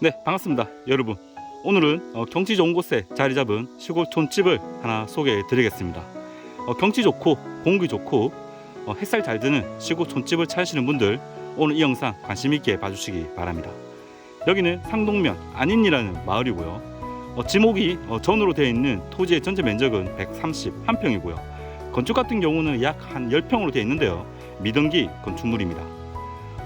네 반갑습니다 여러분. 오늘은 어, 경치 좋은 곳에 자리 잡은 시골 촌 집을 하나 소개해 드리겠습니다. 어, 경치 좋고 공기 좋고 어, 햇살 잘 드는 시골 촌 집을 찾으시는 분들 오늘 이 영상 관심 있게 봐주시기 바랍니다. 여기는 상동면 안인이라는 마을이고요. 어, 지목이 어, 전으로 되어 있는 토지의 전체 면적은 131평이고요. 건축 같은 경우는 약 한 10평으로 되어 있는데요. 미등기 건축물입니다. 어,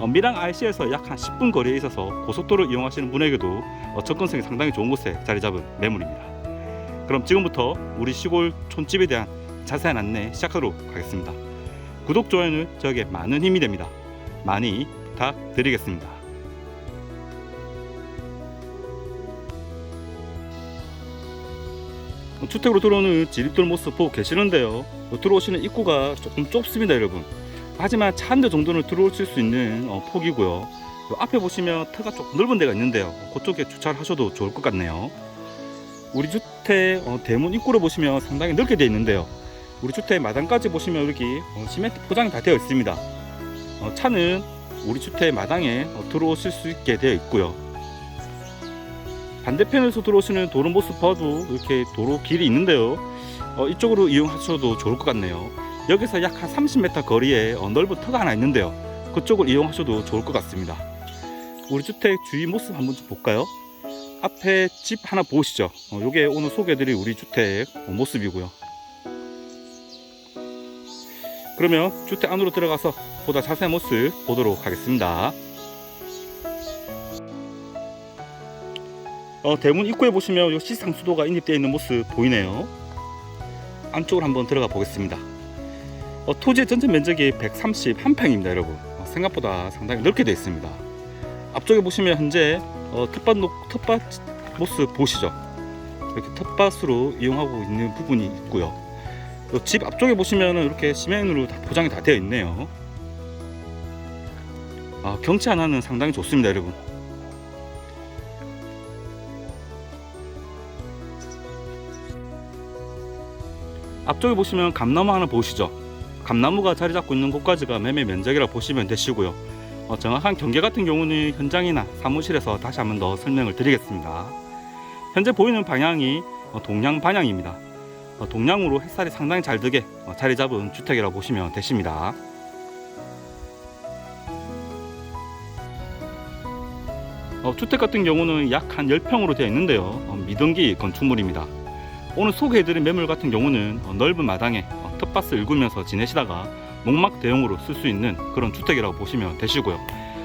밀양 IC에서 약 한 10분 거리에 있어서 고속도로 이용하시는 분에게도 어, 접근성이 상당히 좋은 곳에 자리 잡은 매물입니다. 그럼 지금부터 우리 시골 촌집에 대한 자세한 안내 시작하도록 하겠습니다. 구독, 좋아요는 저에게 많은 힘이 됩니다. 많이 부탁드리겠습니다. 어, 주택으로 들어오는 지립돌 모습 보고 계시는데요. 어, 들어오시는 입구가 조금 좁습니다, 여러분. 하지만 차 한 대 정도는 들어올 수 있는 어, 폭이고요. 요 앞에 보시면 터가 조금 넓은 데가 있는데요. 그쪽에 주차를 하셔도 좋을 것 같네요. 우리 주택 어, 대문 입구를 보시면 상당히 넓게 되어 있는데요. 우리 주택 마당까지 보시면 여기 어, 시멘트 포장이 다 되어 있습니다. 어, 차는 우리 주택 마당에 어, 들어오실 수 있게 되어 있고요. 반대편에서 들어오시는 도로 모습 봐도 이렇게 도로 길이 있는데요. 어, 이쪽으로 이용하셔도 좋을 것 같네요. 여기서 약 한 30m 거리에 어, 넓은 터가 하나 있는데요. 그쪽을 이용하셔도 좋을 것 같습니다. 우리 주택 주위 모습 한번 좀 볼까요? 앞에 집 하나 보이시죠? 어, 요게 오늘 소개해드릴 우리 주택 어, 모습이고요. 그러면 주택 안으로 들어가서 보다 자세한 모습 보도록 하겠습니다. 어, 대문 입구에 보시면 요 시상수도가 인입되어 있는 모습 보이네요. 안쪽으로 한번 들어가 보겠습니다. 어, 토지의 전체 면적이 131평입니다, 여러분. 어, 생각보다 상당히 넓게 되어 있습니다. 앞쪽에 보시면 현재 어, 텃밭, 노- 텃밭 모습 보시죠. 이렇게 텃밭으로 이용하고 있는 부분이 있고요. 어, 집 앞쪽에 보시면 이렇게 시멘으로 다 포장이 다 되어 있네요. 아, 경치 하나는 상당히 좋습니다, 여러분. 앞쪽에 보시면 감나무 하나 보이시죠? 감나무가 자리 잡고 있는 곳까지가 매매 면적이라 보시면 되시고요. 어, 정확한 경계 같은 경우는 현장이나 사무실에서 다시 한번 더 설명을 드리겠습니다. 현재 보이는 방향이 어, 동양 방향입니다. 어, 동양으로 햇살이 상당히 잘 들게 어, 자리 잡은 주택이라고 보시면 되십니다. 어, 주택 같은 경우는 약 한 10평으로 되어 있는데요. 어, 미등기 건축물입니다. 오늘 소개해드린 매물 같은 경우는 어, 넓은 마당에 어, 텃밭을 일구면서 지내시다가 농막 대용으로 쓸 수 있는 그런 주택이라고 보시면 되시고요.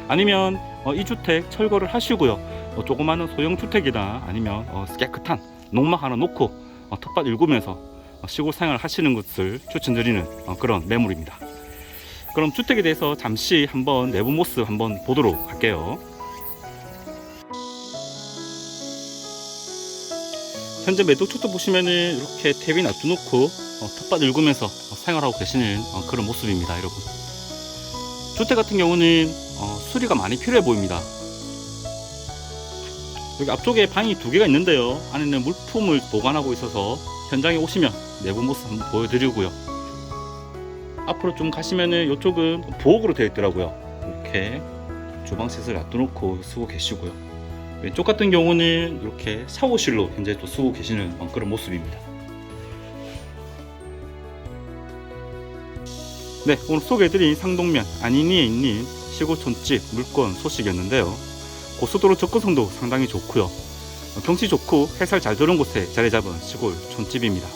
아니면 어, 이 주택 철거를 하시고요. 어, 조그마한 소형 주택이나 아니면 어, 깨끗한 농막 하나 놓고 어, 텃밭 어, 시골 생활 하시는 것을 추천드리는 어, 그런 매물입니다. 그럼 주택에 대해서 잠시 한번 내부 모습 한번 보도록 할게요. 현재 매도 초도 보시면은 이렇게 탭이 놔두놓고 어, 텃밭 일구면서 어, 생활하고 계시는 어, 그런 모습입니다, 여러분. 주택 같은 경우는 어, 수리가 많이 필요해 보입니다. 여기 앞쪽에 방이 두 개가 있는데요. 안에는 물품을 보관하고 있어서 현장에 오시면 내부 모습 한번 보여드리고요. 앞으로 좀 가시면은 이쪽은 부엌으로 되어 있더라고요. 이렇게 주방 셋을 놔두놓고 쓰고 계시고요. 왼쪽 같은 경우는 이렇게 샤워실로 현재 또 쓰고 계시는 어, 그런 모습입니다. 네, 오늘 소개해드린 상동면 안인이에 있는 시골촌집 물건 소식이었는데요. 고속도로 접근성도 상당히 좋고요. 어, 경치 좋고 햇살 잘 드는 곳에 자리 잡은 시골 촌집입니다.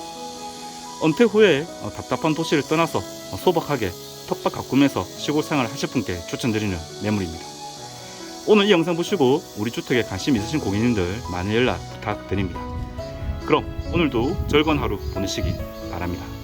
은퇴 후에 어, 답답한 도시를 떠나서 어, 소박하게 텃밭 가꾸면서 시골 생활을 하실 분께 추천드리는 매물입니다. 오늘 이 영상 보시고 우리 주택에 관심 있으신 고객님들 많은 연락 부탁드립니다. 그럼 오늘도 즐거운 하루 보내시기 바랍니다.